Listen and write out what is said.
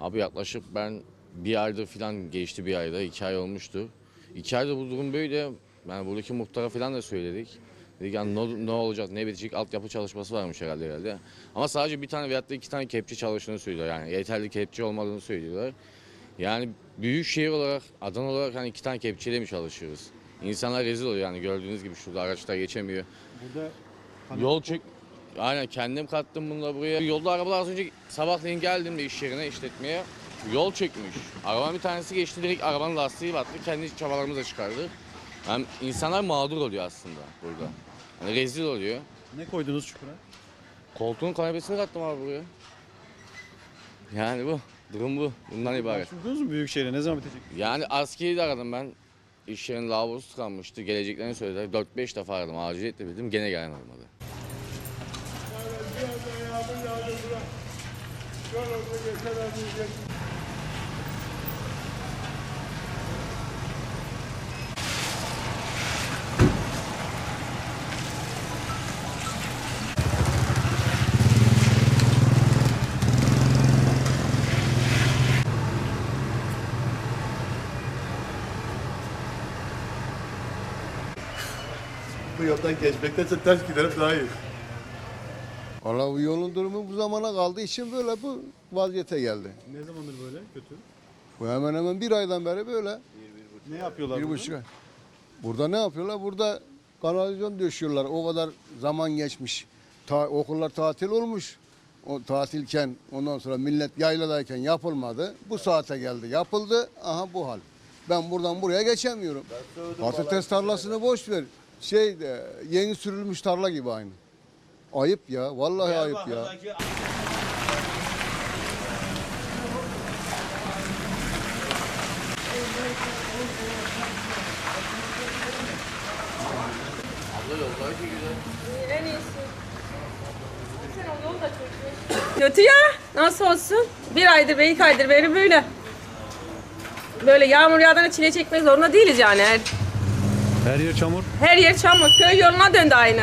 Abi yaklaşık ben bir aydır falan geçti bir ayda, iki ay olmuştu. İki ayda bu durum böyle. Yani buradaki muhtara falan da söyledik. Dedik yani ne, ne olacak, ne bitecek altyapı çalışması varmış herhalde herhalde. Ama sadece bir tane veyahut da iki tane kepçe çalıştığını söylüyorlar. Yani yeterli kepçe olmadığını söylüyorlar. Yani büyük şehir olarak, Adana olarak hani iki tane kepçeyle mi çalışıyoruz? İnsanlar rezil oluyor yani gördüğünüz gibi şurada araçlar geçemiyor. Burada Yol çek... Aynen kendim kattım bunu da buraya. Yolda arabalar az önce sabahleyin geldim de iş yerine işletmeye. Yol çekmiş. Arabanın bir tanesi geçti direkt arabanın lastiği battı. Kendi çabalarımızla çıkardı. Yani insanlar mağdur oluyor aslında burada. Yani rezil oluyor. ne koydunuz çukura? Koltuğun kanepesini kattım abi buraya. Yani bu. Durum bu. Bundan ibaret. Başvurdunuz mu Büyükşehir'e? Ne zaman bitecek? Yani askeri de aradım ben. İş yerinin lavabosu tıkanmıştı. Geleceklerini söylediler. 4-5 defa aradım. Aciliyetle bildim. Gene gelen yoldan geçmektense ters giderim daha iyi. Valla bu yolun durumu bu zamana kaldığı için böyle bu vaziyete geldi. Ne zamandır böyle kötü? Bu hemen hemen bir aydan beri böyle. Ne yapıyorlar Bir burada? buçuk ay. Burada ne yapıyorlar? Burada kanalizasyon döşüyorlar. O kadar zaman geçmiş. Ta, okullar tatil olmuş. O tatilken ondan sonra millet yayladayken yapılmadı. Bu saate geldi. Yapıldı. Aha bu hal. Ben buradan buraya geçemiyorum. Patates tarlasını boş ver. Şey de, yeni sürülmüş tarla gibi aynı. Ayıp ya. Vallahi ayıp ya. En iyisi. Sen o da çözmüş. Kötü ya. Nasıl olsun? Bir aydır, bir iki aydır beri böyle. Böyle yağmur yağdığında çile çekmek zorunda değiliz yani. Her, Her yer çamur. her yer çamur. Köy yoluna döndü aynı.